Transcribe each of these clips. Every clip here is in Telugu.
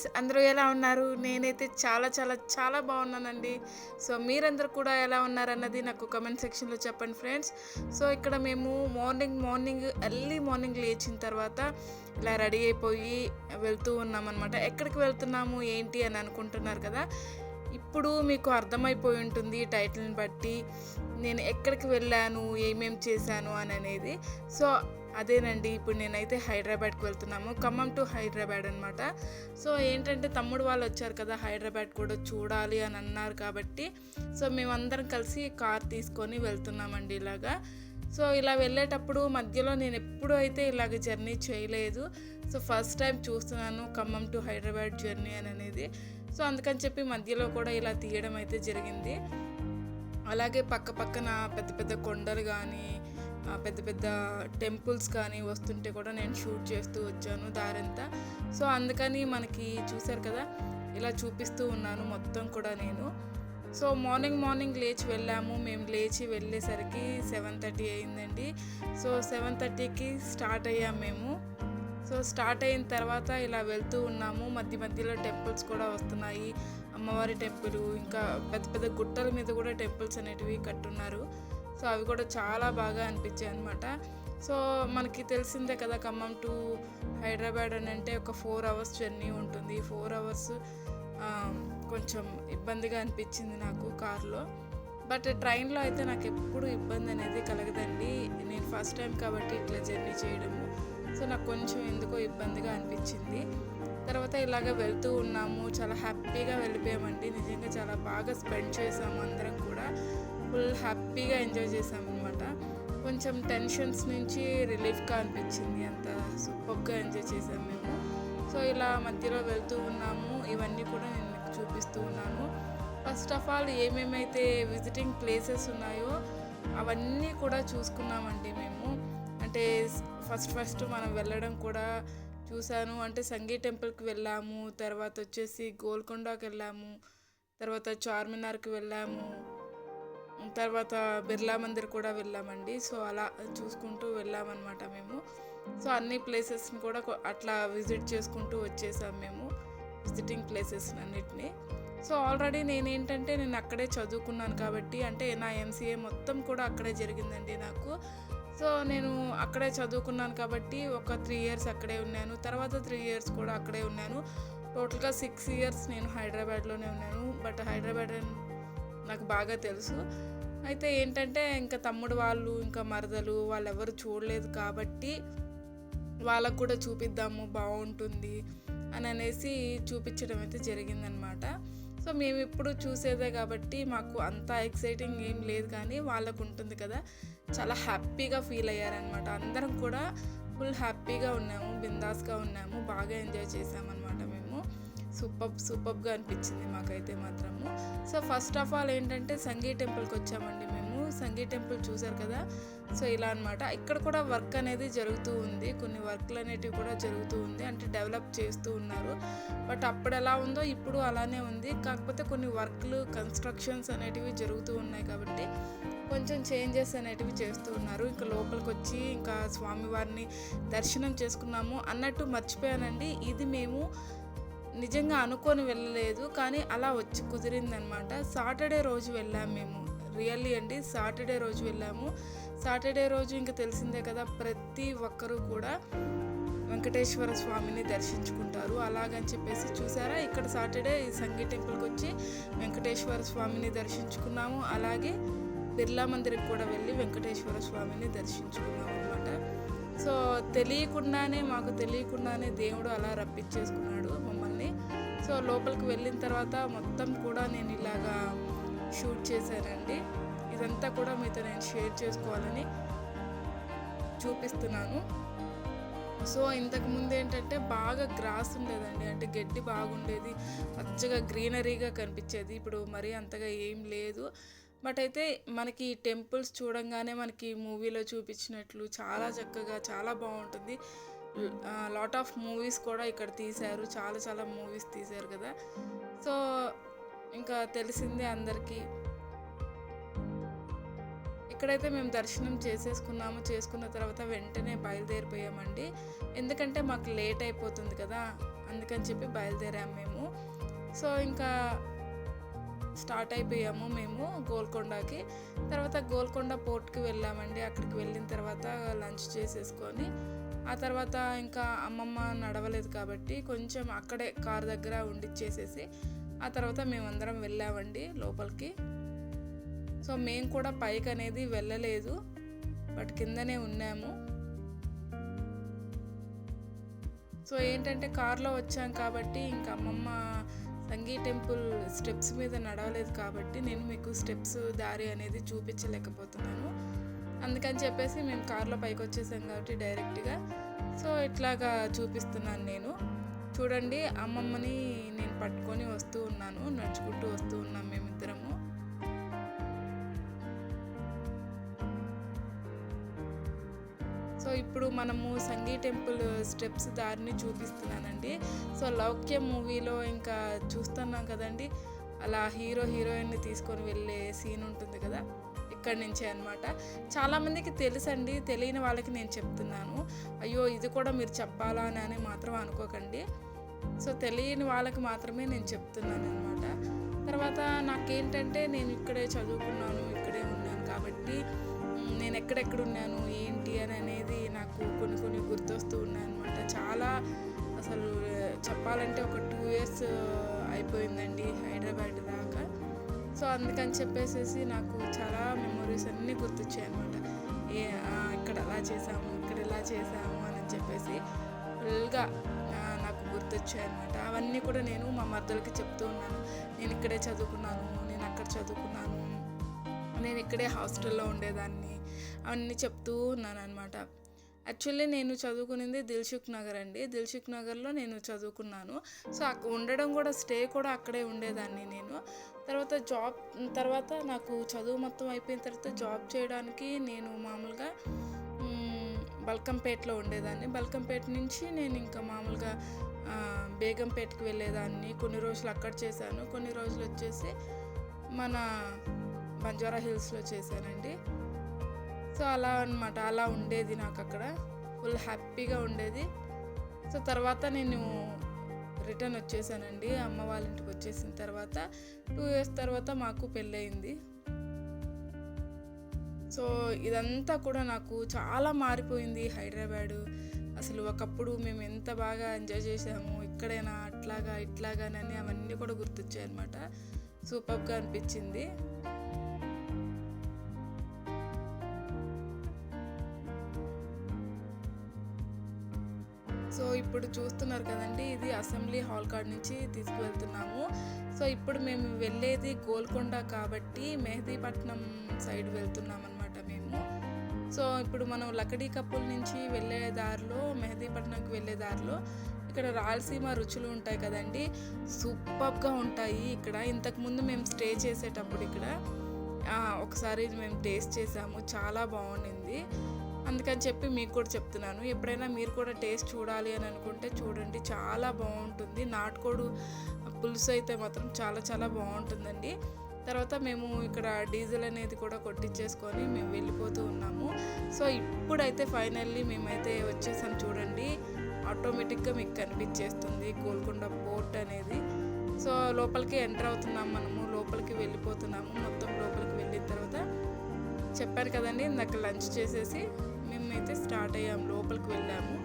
ఫ్రెండ్స్ అందరూ ఎలా ఉన్నారు? నేనైతే చాలా చాలా చాలా బాగున్నానండి. సో మీరందరూ కూడా ఎలా ఉన్నారన్నది నాకు కమెంట్ సెక్షన్లో చెప్పండి ఫ్రెండ్స్. సో ఇక్కడ మేము మార్నింగ్ మార్నింగ్ ఎర్లీ మార్నింగ్ లేచిన తర్వాత ఇలా రెడీ అయిపోయి వెళ్తూ ఉన్నామన్నమాట. ఎక్కడికి వెళ్తున్నాము ఏంటి అని అనుకుంటున్నారు కదా? ఇప్పుడు మీకు అర్థమైపోయి ఉంటుంది టైటిల్ని బట్టి. నేను ఎక్కడికి వెళ్ళాను ఏమేమి చేశాను అని అనేది. సో అదేనండి ఇప్పుడు నేనైతే హైదరాబాద్కి వెళ్తున్నాము. ఖమ్మం టు హైదరాబాద్ అనమాట సో ఏంటంటే తమ్ముడు వాళ్ళు వచ్చారు కదా హైదరాబాద్ కూడా చూడాలి అని అన్నారు కాబట్టి సో మేమందరం కలిసి కార్ తీసుకొని వెళ్తున్నామండి ఇలాగా. సో ఇలా వెళ్ళేటప్పుడు మధ్యలో నేను ఎప్పుడు అయితే ఇలాగ జర్నీ చేయలేదు. సో ఫస్ట్ టైం చూస్తున్నాను ఖమ్మం టు హైదరాబాద్ జర్నీ అని అనేది. సో అందుకని చెప్పి మధ్యలో కూడా ఇలా తీయడం అయితే జరిగింది. అలాగే పక్క పక్కన పెద్ద పెద్ద కొండలు కానీ పెద్ద పెద్ద టెంపుల్స్ కానీ వస్తుంటే కూడా నేను షూట్ చేస్తూ వచ్చాను దారంతా. సో అందుకని మనకి చూశారు కదా ఇలా చూపిస్తూ ఉన్నాను మొత్తం కూడా నేను. సో మార్నింగ్ మార్నింగ్ లేచి వెళ్ళాము. మేము లేచి వెళ్ళేసరికి సెవెన్ థర్టీ అయిందండి. సో సెవెన్ థర్టీకి స్టార్ట్ అయ్యాం మేము. సో స్టార్ట్ అయిన తర్వాత ఇలా వెళ్తూ ఉన్నాము. మధ్య మధ్యలో టెంపుల్స్ కూడా వస్తున్నాయి. అమ్మవారి టెంపుల్ ఇంకా పెద్ద పెద్ద గుట్టల మీద కూడా టెంపుల్స్ అనేటివి కట్టున్నారు. సో అవి కూడా చాలా బాగా అనిపించాయి అనమాట సో మనకి తెలిసిందే కదా ఖమ్మం టు హైదరాబాద్ అని అంటే ఒక ఫోర్ అవర్స్ జర్నీ ఉంటుంది. ఫోర్ అవర్స్ కొంచెం ఇబ్బందిగా అనిపించింది నాకు కారులో. బట్ ట్రైన్లో అయితే నాకు ఎప్పుడు ఇబ్బంది అనేది కలగదండి. నేను ఫస్ట్ టైం కాబట్టి ఇట్లా జర్నీ చేయడము. సో నాకు కొంచెం ఎందుకో ఇబ్బందిగా అనిపించింది. తర్వాత ఇలాగ వెళ్తూ ఉన్నాము. చాలా హ్యాపీగా వెళ్ళిపోయామండి. నిజంగా చాలా బాగా స్పెండ్ చేసాము అందరం కూడా. ఫుల్ హ్యాపీగా ఎంజాయ్ చేసాము అనమాట కొంచెం టెన్షన్స్ నుంచి రిలీఫ్గా అనిపించింది. అంత సూపర్గా ఎంజాయ్ చేసాము మేము. సో ఇలా మధ్యలో వెళ్తూ ఉన్నాము. ఇవన్నీ కూడా నేను మీకు చూపిస్తూ ఉన్నాను. ఫస్ట్ ఆఫ్ ఆల్ ఏమేమైతే విజిటింగ్ ప్లేసెస్ ఉన్నాయో అవన్నీ కూడా చూసుకున్నామండి మేము. అంటే ఫస్ట్ ఫస్ట్ మనం వెళ్ళడం కూడా చూశాను. అంటే సంగీ టెంపుల్కి వెళ్ళాము. తర్వాత వచ్చేసి గోల్కొండకి వెళ్ళాము. తర్వాత చార్మినార్కి వెళ్ళాము. తర్వాత బిర్లా మందిర్ కూడా వెళ్ళామండి. సో అలా చూసుకుంటూ వెళ్ళామన్నమాట మేము. సో అన్ని ప్లేసెస్ని కూడా అట్లా విజిట్ చేసుకుంటూ వచ్చేసాం మేము విజిటింగ్ ప్లేసెస్ అన్నిటిని సో ఆల్రెడీ నేనేంటంటే నేను అక్కడే చదువుకున్నాను కాబట్టి అంటే నా ఎంసీఏ మొత్తం కూడా అక్కడే జరిగిందండి నాకు. సో నేను అక్కడే చదువుకున్నాను కాబట్టి ఒక త్రీ ఇయర్స్ అక్కడే ఉన్నాను. తర్వాత త్రీ ఇయర్స్ కూడా అక్కడే ఉన్నాను. టోటల్గా సిక్స్ ఇయర్స్ నేను హైదరాబాద్లోనే ఉన్నాను. బట్ హైదరాబాద్ నాకు బాగా తెలుసు. అయితే ఏంటంటే ఇంకా తమ్ముడు వాళ్ళు ఇంకా మరదలు వాళ్ళు ఎవరు చూడలేదు కాబట్టి వాళ్ళకు కూడా చూపిద్దాము బాగుంటుంది అని అనేసి చూపించడం అయితే జరిగిందనమాట. సో మేము ఇప్పుడు చూసేదే కాబట్టి మాకు అంత ఎక్సైటింగ్ ఏం లేదు కానీ వాళ్ళకు ఉంటుంది కదా చాలా హ్యాపీగా ఫీల్ అయ్యారనమాట. అందరం కూడా ఫుల్ హ్యాపీగా ఉన్నాము బిందాస్గా ఉన్నాము బాగా ఎంజాయ్ చేసామన్నమాట సూపర్ సూపర్గా అనిపించింది మాకైతే మాత్రము. సో ఫస్ట్ ఆఫ్ ఆల్ ఏంటంటే సంగీ టెంపుల్కి వచ్చామండి మేము. సంగీ టెంపుల్ చూసారు కదా? సో ఇలా అనమాట ఇక్కడ కూడా వర్క్ అనేది జరుగుతూ ఉంది. కొన్ని వర్క్లు అనేటివి కూడా జరుగుతూ ఉంది. అంటే డెవలప్ చేస్తూ ఉన్నారు. బట్ అప్పుడు ఎలా ఉందో ఇప్పుడు అలానే ఉంది. కాకపోతే కొన్ని వర్క్లు కన్స్ట్రక్షన్స్ అనేటివి జరుగుతూ ఉన్నాయి కాబట్టి కొంచెం చేంజెస్ అనేటివి చేస్తూ ఉన్నారు. ఇంకా లోపలికి వచ్చి ఇంకా స్వామివారిని దర్శనం చేసుకున్నాము అన్నట్టు మర్చిపోయానండి. ఇది మేము నిజంగా అనుకొని వెళ్ళలేదు కానీ అలా వచ్చి కుదిరిందనమాట. సాటర్డే రోజు వెళ్ళాము మేము. రియల్లీ అండి సాటర్డే రోజు వెళ్ళాము. సాటర్డే రోజు ఇంకా తెలిసిందే కదా ప్రతి ఒక్కరూ కూడా వెంకటేశ్వర స్వామిని దర్శించుకుంటారు. అలాగని చెప్పేసి చూసారా ఇక్కడ సాటర్డే ఈ సంగీ టెంపుల్కి వచ్చి వెంకటేశ్వర స్వామిని దర్శించుకున్నాము. అలాగే బిర్లా మందిర్కి కూడా వెళ్ళి వెంకటేశ్వర స్వామిని దర్శించుకున్నాము అనమాట సో తెలియకుండానే మాకు తెలియకుండానే దేవుడు అలా రప్పించేసుకున్నాడు సో లోపలికి వెళ్ళిన తర్వాత మొత్తం కూడా నేను ఇలాగా షూట్ చేశానండి. ఇదంతా కూడా మీతో నేను షేర్ చేసుకోవాలని చూపిస్తున్నాను. సో ఇంతకుముందు ఏంటంటే బాగా గ్రాస్ ఉండేదండి. అంటే గడ్డి బాగుండేది పచ్చగా గ్రీనరీగా కనిపించేది. ఇప్పుడు మరీ అంతగా ఏం లేదు. బట్ అయితే మనకి టెంపుల్స్ చూడంగానే మనకి మూవీలో చూపించినట్లు చాలా చక్కగా చాలా బాగుంటుంది. లాట్ ఆఫ్ మూవీస్ కూడా ఇక్కడ తీశారు. చాలా చాలా మూవీస్ తీశారు కదా. సో ఇంకా తెలిసిందే అందరికీ. ఇక్కడైతే మేము దర్శనం చేసేసుకున్నాము. చేసుకున్న తర్వాత వెంటనే బయలుదేరిపోయామండి. ఎందుకంటే మాకు లేట్ అయిపోతుంది కదా. అందుకని చెప్పి బయలుదేరాము మేము. సో ఇంకా స్టార్ట్ అయిపోయాము మేము గోల్కొండకి. తర్వాత గోల్కొండ పోర్ట్కి వెళ్ళామండి. అక్కడికి వెళ్ళిన తర్వాత లంచ్ చేసేసుకొని ఆ తర్వాత ఇంకా అమ్మమ్మ నడవలేదు కాబట్టి కొంచెం అక్కడే కార్ దగ్గర ఉండిచ్చేసేసి ఆ తర్వాత మేమందరం వెళ్ళామండి లోపలికి. సో మేము కూడా పైకి అనేది వెళ్ళలేదు బట్ కిందనే ఉన్నాము. సో ఏంటంటే కార్లో వచ్చాం కాబట్టి ఇంకా అమ్మమ్మ సంగీ టెంపుల్ స్టెప్స్ మీద నడవలేదు కాబట్టి నేను మీకు స్టెప్స్ దారి అనేది చూపించలేకపోతున్నాను. అందుకని చెప్పేసి మేము కార్లో పైకి వచ్చేసాం కాబట్టి డైరెక్ట్గా. సో ఇట్లాగా చూపిస్తున్నాను నేను. చూడండి అమ్మమ్మని నేను పట్టుకొని వస్తూ ఉన్నాను. నడుచుకుంటూ వస్తూ ఉన్నాం మేమిద్దరము సో ఇప్పుడు మనము సంగీ టెంపుల్ స్టెప్స్ దారిని చూపిస్తున్నానండి. సో లౌక్య మూవీలో ఇంకా చూస్తున్నాం కదండి. అలా హీరో హీరోయిన్ని తీసుకొని వెళ్ళే సీన్ ఉంటుంది కదా. ఇక్కడి నుంచే అనమాట చాలామందికి తెలుసండి తెలియని వాళ్ళకి నేను చెప్తున్నాను. అయ్యో ఇది కూడా మీరు చెప్పాలా అని అని మాత్రం అనుకోకండి. సో తెలియని వాళ్ళకి మాత్రమే నేను చెప్తున్నాను అనమాట తర్వాత నాకేంటంటే నేను ఇక్కడే చదువుకున్నాను ఇక్కడే ఉన్నాను కాబట్టి నేను ఎక్కడెక్కడ ఉన్నాను ఏంటి అని అనేది నాకు కొన్ని కొన్ని గుర్తొస్తూ ఉన్నాయి అనమాట చాలా అసలు చెప్పాలంటే ఒక టూ ఇయర్స్ అయిపోయిందండి హైదరాబాద్ దాకా. సో అందుకని చెప్పేసి నాకు చాలా మెమొరీస్ అన్నీ గుర్తొచ్చాయి అనమాట ఏ ఇక్కడ అలా చేసాము ఇక్కడ ఇలా చేసాము అని చెప్పేసి ఫుల్గా నాకు గుర్తొచ్చాయి అనమాట అవన్నీ కూడా నేను మా మర్దలకి చెప్తూ ఉన్నాను. నేను ఇక్కడే చదువుకున్నాను నేను అక్కడ చదువుకున్నాను నేను ఇక్కడే హాస్టల్లో ఉండేదాన్ని అవన్నీ చెప్తూ ఉన్నాను అనమాట యాక్చువల్లీ నేను చదువుకునేది దిల్సుఖ్ నగర్ అండి. దిల్సుఖ్ నగర్లో నేను చదువుకున్నాను. సో అక్కడ ఉండడం కూడా స్టే కూడా అక్కడే ఉండేదాన్ని నేను. తర్వాత జాబ్ తర్వాత నాకు చదువు మొత్తం అయిపోయిన తర్వాత జాబ్ చేయడానికి నేను మామూలుగా బల్కంపేటలో ఉండేదాన్ని. బల్కంపేట నుంచి నేను ఇంకా మామూలుగా బేగంపేటకి వెళ్ళేదాన్ని. కొన్ని రోజులు అక్కడ చేశాను. కొన్ని రోజులు వచ్చేసి మన బంజారా హిల్స్లో చేశానండి. సో అలా అనమాట అలా ఉండేది నాకు అక్కడ. ఫుల్ హ్యాపీగా ఉండేది. సో తర్వాత నేను రిటర్న్ వచ్చేసానండి. అమ్మ వాళ్ళ ఇంటికి వచ్చేసిన తర్వాత టూ ఇయర్స్ తర్వాత మాకు పెళ్ళయింది. సో ఇదంతా కూడా నాకు చాలా మారిపోయింది హైదరాబాదు. అసలు ఒకప్పుడు మేము ఎంత బాగా ఎంజాయ్ చేసాము ఇక్కడైనా అట్లాగా ఇట్లాగానని అవన్నీ కూడా గుర్తొచ్చాయి అనమాట సూపర్గా అనిపించింది. ఇప్పుడు చూస్తున్నారు కదండి ఇది అసెంబ్లీ హాల్ కాడ నుంచి తీసుకువెళ్తున్నాము. సో ఇప్పుడు మేము వెళ్ళేది గోల్కొండ కాబట్టి మెహదీపట్నం సైడ్ వెళ్తున్నాం అనమాట మేము. సో ఇప్పుడు మనం లకడీ కప్పుల నుంచి వెళ్ళే దారిలో మెహదీపట్నంకి వెళ్ళే దారిలో ఇక్కడ రాయలసీమ రుచులు ఉంటాయి కదండి సూపర్గా ఉంటాయి ఇక్కడ. ఇంతకుముందు మేము స్టే చేసేటప్పుడు ఇక్కడ ఒకసారి మేము టేస్ట్ చేసాము చాలా బాగుండింది. అందుకని చెప్పి మీకు కూడా చెప్తున్నాను. ఎప్పుడైనా మీరు కూడా టేస్ట్ చూడాలి అని అనుకుంటే చూడండి చాలా బాగుంటుంది. నాటుకోడు పులుసు అయితే మాత్రం చాలా చాలా బాగుంటుందండి. తర్వాత మేము ఇక్కడ డీజిల్ అనేది కూడా కొట్టించేసుకొని మేము వెళ్ళిపోతూ ఉన్నాము. సో ఇప్పుడైతే ఫైనల్లీ మేమైతే వచ్చేసాం చూడండి. ఆటోమేటిక్గా మీకు కనిపించేస్తుంది గోల్కొండ పోర్ట్ అనేది. సో లోపలికి ఎంటర్ అవుతున్నాం మనము లోపలికి వెళ్ళిపోతున్నాము. మొత్తం లోపలికి వెళ్ళిన తర్వాత చెప్పాను కదండి ఇందాక లంచ్ చేసేసి మేమైతే స్టార్ట్ అయ్యాము లోపలికి వెళ్ళాము.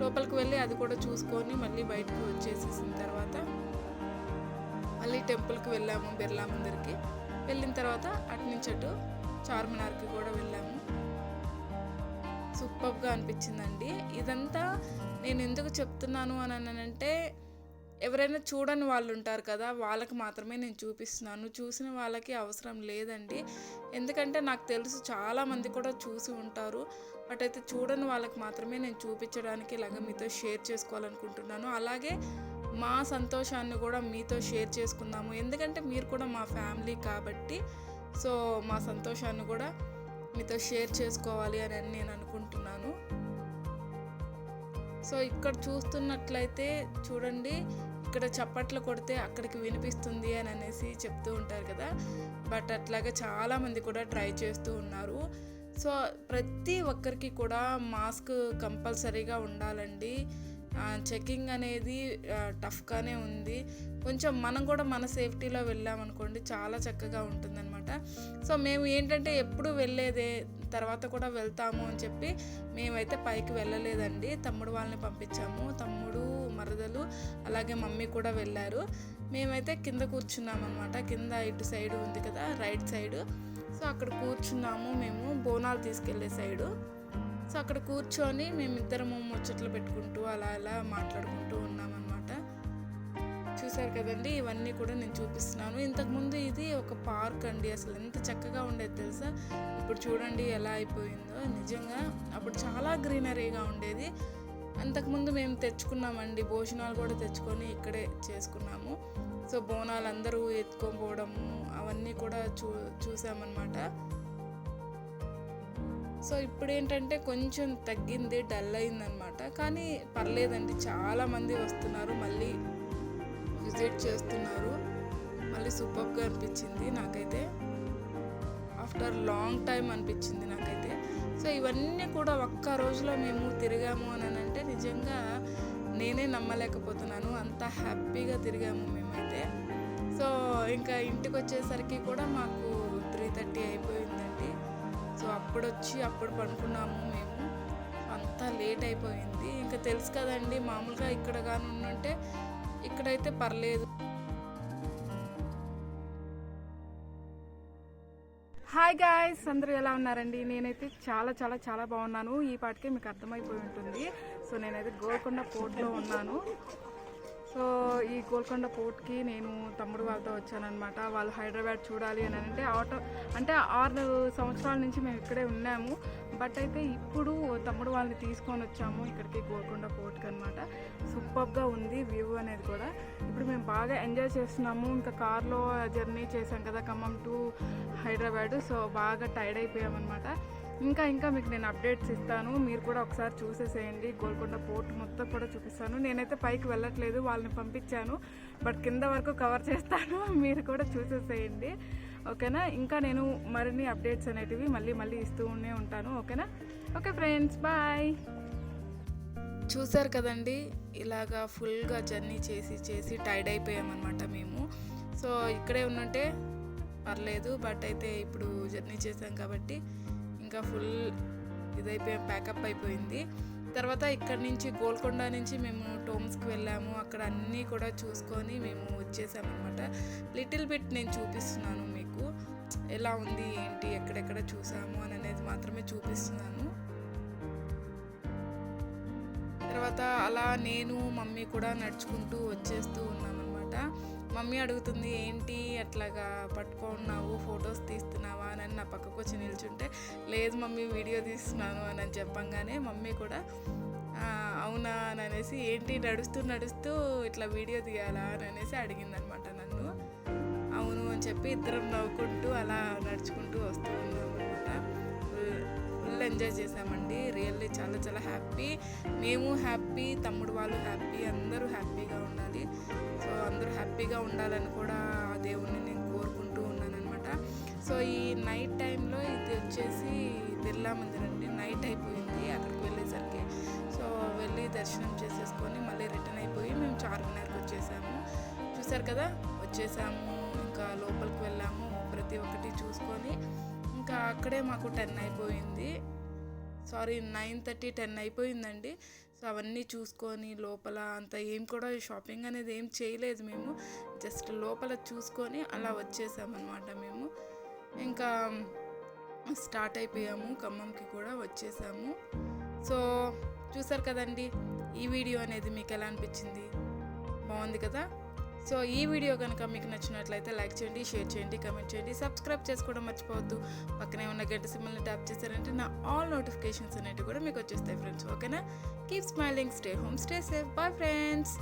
లోపలికి వెళ్ళి అది కూడా చూసుకొని మళ్ళీ బయటకు వచ్చేసేసిన తర్వాత మళ్ళీ టెంపుల్కి వెళ్ళాము బిర్లా మందిర్కి. వెళ్ళిన తర్వాత అటు నుంచి అటు చార్మినార్కి కూడా వెళ్ళాము. సూపర్గా అనిపించిందండి. ఇదంతా నేను ఎందుకు చెప్తున్నాను అని అంటే ఎవరైనా చూడని వాళ్ళు ఉంటారు కదా వాళ్ళకి మాత్రమే నేను చూపిస్తున్నాను. చూసిన వాళ్ళకి అవసరం లేదండి. ఎందుకంటే నాకు తెలుసు చాలామంది కూడా చూసి ఉంటారు. బట్ అయితే చూడని వాళ్ళకి మాత్రమే నేను చూపించడానికి ఇలాగ మీతో షేర్ చేసుకోవాలనుకుంటున్నాను. అలాగే మా సంతోషాన్ని కూడా మీతో షేర్ చేసుకుందాము. ఎందుకంటే మీరు కూడా మా ఫ్యామిలీ కాబట్టి సో మా సంతోషాన్ని కూడా మీతో షేర్ చేసుకోవాలి అని నేను అనుకుంటున్నాను. సో ఇక్కడ చూస్తున్నట్లయితే చూడండి ఇక్కడ చప్పట్లు కొడితే అక్కడికి వినిపిస్తుంది అని అనేసి చెప్తూ ఉంటారు కదా. బట్ అట్లాగే చాలామంది కూడా ట్రై చేస్తూ ఉన్నారు. సో ప్రతి ఒక్కరికి కూడా మాస్క్ కంపల్సరీగా ఉండాలండి. చెకింగ్ అనేది టఫ్గానే ఉంది. కొంచెం మనం కూడా మన సేఫ్టీలో వెళ్ళామనుకోండి చాలా చక్కగా ఉంటుందన్నమాట. సో మేము ఏంటంటే ఎప్పుడు వెళ్ళేదే తర్వాత కూడా వెళ్తాము అని చెప్పి మేమైతే పైకి వెళ్ళలేదండి. తమ్ముడు వాళ్ళని పంపించాము. తమ్ముడు మరదలు అలాగే మమ్మీ కూడా వెళ్ళారు. మేమైతే కింద కూర్చున్నాం అనమాట కింద ఇటు సైడ్ ఉంది కదా రైట్ సైడ్. సో అక్కడ కూర్చున్నాము మేము బోనాలు తీసుకెళ్ళే సైడు. సో అక్కడ కూర్చొని మేమిద్దరము ముచ్చట్లు పెట్టుకుంటూ అలా అలా మాట్లాడుకుంటూ ఉన్నామన్నమాట. చూసారు కదండి ఇవన్నీ కూడా నేను చూపిస్తున్నాను. ఇంతకుముందు ఇది ఒక పార్క్ అండి అసలు ఎంత చక్కగా ఉండేది తెలుసా? ఇప్పుడు చూడండి ఎలా అయిపోయిందో. నిజంగా అప్పుడు చాలా గ్రీనరీగా ఉండేది. అంతకుముందు మేము తెచ్చుకున్నామండి భోజనాలు కూడా తెచ్చుకొని ఇక్కడే చేసుకున్నాము. సో బోనాలు అందరూ ఎత్తుకొని పోవడము అవన్నీ కూడా చూ చూసామన్నమాట. సో ఇప్పుడు ఏంటంటే కొంచెం తగ్గింది డల్ అయిందనమాట కానీ పర్లేదండి చాలామంది వస్తున్నారు మళ్ళీ విజిట్ చేస్తున్నారు. మళ్ళీ సూపర్గా అనిపించింది నాకైతే. ఆఫ్టర్ లాంగ్ టైం అనిపించింది నాకైతే. సో ఇవన్నీ కూడా ఒక్క రోజులో మేము తిరిగాము అని అంటే నిజంగా నేనే నమ్మలేకపోతున్నాను. అంత హ్యాపీగా తిరిగాము మేమైతే. సో ఇంకా ఇంటికి వచ్చేసరికి కూడా మాకు త్రీ థర్టీ అయిపోయిందండి. సో అప్పుడు వచ్చి అప్పుడు పడుకున్నాము మేము. అంతా లేట్ అయిపోయింది. ఇంకా తెలుసు కదండి మామూలుగా ఇక్కడ కానీ ఉంటే ఇక్కడైతే పర్లేదు. హాయ్ గాయ్స్ అందరూ ఎలా ఉన్నారండి? నేనైతే చాలా చాలా చాలా బాగున్నాను. ఈ పాటికే మీకు అర్థమైపోయి ఉంటుంది. సో నేనైతే గోల్కొండ పోర్ట్లో ఉన్నాను. సో ఈ గోల్కొండ పోర్ట్కి నేను తమ్ముడు వాళ్ళతో వచ్చానమాట వాళ్ళు హైదరాబాద్ చూడాలి అని అంటే ఆటో అంటే ఆరు సంవత్సరాల నుంచి మేము ఇక్కడే ఉన్నాము. బట్ అయితే ఇప్పుడు తమ్ముడు వాళ్ళని తీసుకొని వచ్చాము ఇక్కడికి గోల్కొండ పోర్ట్కి అనమాట సూపర్గా ఉంది వ్యూ అనేది కూడా. ఇప్పుడు మేము బాగా ఎంజాయ్ చేస్తున్నాము. ఇంకా కార్లో జర్నీ చేసాం కదా ఖమ్మం టు హైదరాబాద్. సో బాగా టైర్డ్ అయిపోయామన్నమాట. ఇంకా ఇంకా మీకు నేను అప్డేట్స్ ఇస్తాను. మీరు కూడా ఒకసారి చూసేసేయండి. గోల్కొండ పోర్ట్ మొత్తం కూడా చూపిస్తాను. నేనైతే పైకి వెళ్ళట్లేదు వాళ్ళని పంపించాను. బట్ కింద వరకు కవర్ చేస్తాను. మీరు కూడా చూసేసేయండి. ఓకేనా? ఇంకా నేను మరిన్ని అప్డేట్స్ అనేటివి మళ్ళీ మళ్ళీ ఇస్తూనే ఉంటాను. ఓకేనా? Okay friends bye. చూసారు కదండి ఇలాగా ఫుల్గా జర్నీ చేసి చేసి టైర్డ్ అయిపోయామన్నమాట మేము. సో ఇక్కడే ఉన్నట్టే పర్లేదు బట్ అయితే ఇప్పుడు జర్నీ చేసాం కాబట్టి ఇంకా ఫుల్ ఇదైపోయి ప్యాకప్ అయిపోయింది. తర్వాత ఇక్కడ నుంచి గోల్కొండ నుంచి మేము టోమ్స్కి వెళ్ళాము. అక్కడ అన్నీ కూడా చూసుకొని మేము వచ్చేసామన్నమాట. లిటిల్ బిట్ నేను చూపిస్తున్నాను మీకు. ఎలా ఉంది ఏంటి ఎక్కడెక్కడ చూసాము అని అనేది మాత్రమే చూపిస్తున్నాను. తర్వాత అలా నేను మమ్మీ కూడా నడుచుకుంటూ వచ్చేస్తూ ఉన్నామన్నమాట. మమ్మీ అడుగుతుంది ఏంటి అట్లాగా పట్టుకున్నావు ఫొటోస్ తీస్తున్నావా? అని నా పక్కకు వచ్చి నిల్చుంటే లేదు మమ్మీ వీడియో తీస్తున్నాను అని అని చెప్పంగానే మమ్మీ కూడా అవునా? అని అనేసి ఏంటి నడుస్తూ నడుస్తూ ఇట్లా వీడియో తీయాలా? అని అనేసి అడిగిందనమాట నన్ను. అవును అని చెప్పి ఇద్దరం నవ్వుకుంటూ అలా నడుచుకుంటూ వస్తూ ఉన్నాం ఫుల్ ఎంజాయ్ చేసామండి రియల్లీ చాలా చాలా హ్యాపీ. మేము హ్యాపీ తమ్ముడు వాళ్ళు హ్యాపీ అందరూ హ్యాపీగా ఉండాలి. సో అందరూ హ్యాపీగా ఉండాలని కూడా ఆ దేవుణ్ణి నేను కోరుకుంటూ ఉన్నాను అనమాట సో ఈ నైట్ టైంలో ఇది వచ్చేసి బిర్లా మందిర్ అండి. నైట్ అయిపోయింది అక్కడికి వెళ్ళేసరికి. సో వెళ్ళి దర్శనం చేసేసుకొని మళ్ళీ రిటర్న్ అయిపోయి మేము చార్మినార్కి వచ్చేసాము. చూసారు కదా? వచ్చేసాము ఇంకా లోపలికి వెళ్ళాము ప్రతి ఒక్కటి చూసుకొని ఇంకా అక్కడే మాకు టెన్ అయిపోయింది. సారీ నైన్ థర్టీ టెన్ అయిపోయిందండి. సో అవన్నీ చూసుకొని లోపల అంత ఏం కూడా షాపింగ్ అనేది ఏం చేయలేదు మేము. జస్ట్ లోపల చూసుకొని అలా వచ్చేసామన్నమాట మేము. ఇంకా స్టార్ట్ అయిపోయాము ఖమ్మంకి కూడా వచ్చేసాము. సో చూసారు కదండి ఈ వీడియో అనేది మీకు ఎలా అనిపించింది? బాగుంది కదా? సో ఈ వీడియో కనుక మీకు నచ్చినట్లయితే లైక్ చేయండి షేర్ చేయండి కమెంట్ చేయండి సబ్స్క్రైబ్ చేసుకోవడం మర్చిపోవద్దు. పక్కనే ఉన్న గంట సిమ్మల్ని ట్యాప్ చేశారంటే నా ఆల్ నోటిఫికేషన్స్ అనేవి కూడా మీకు వచ్చేస్తాయి ఫ్రెండ్స్ ఓకేనా keep smiling stay home stay safe bye friends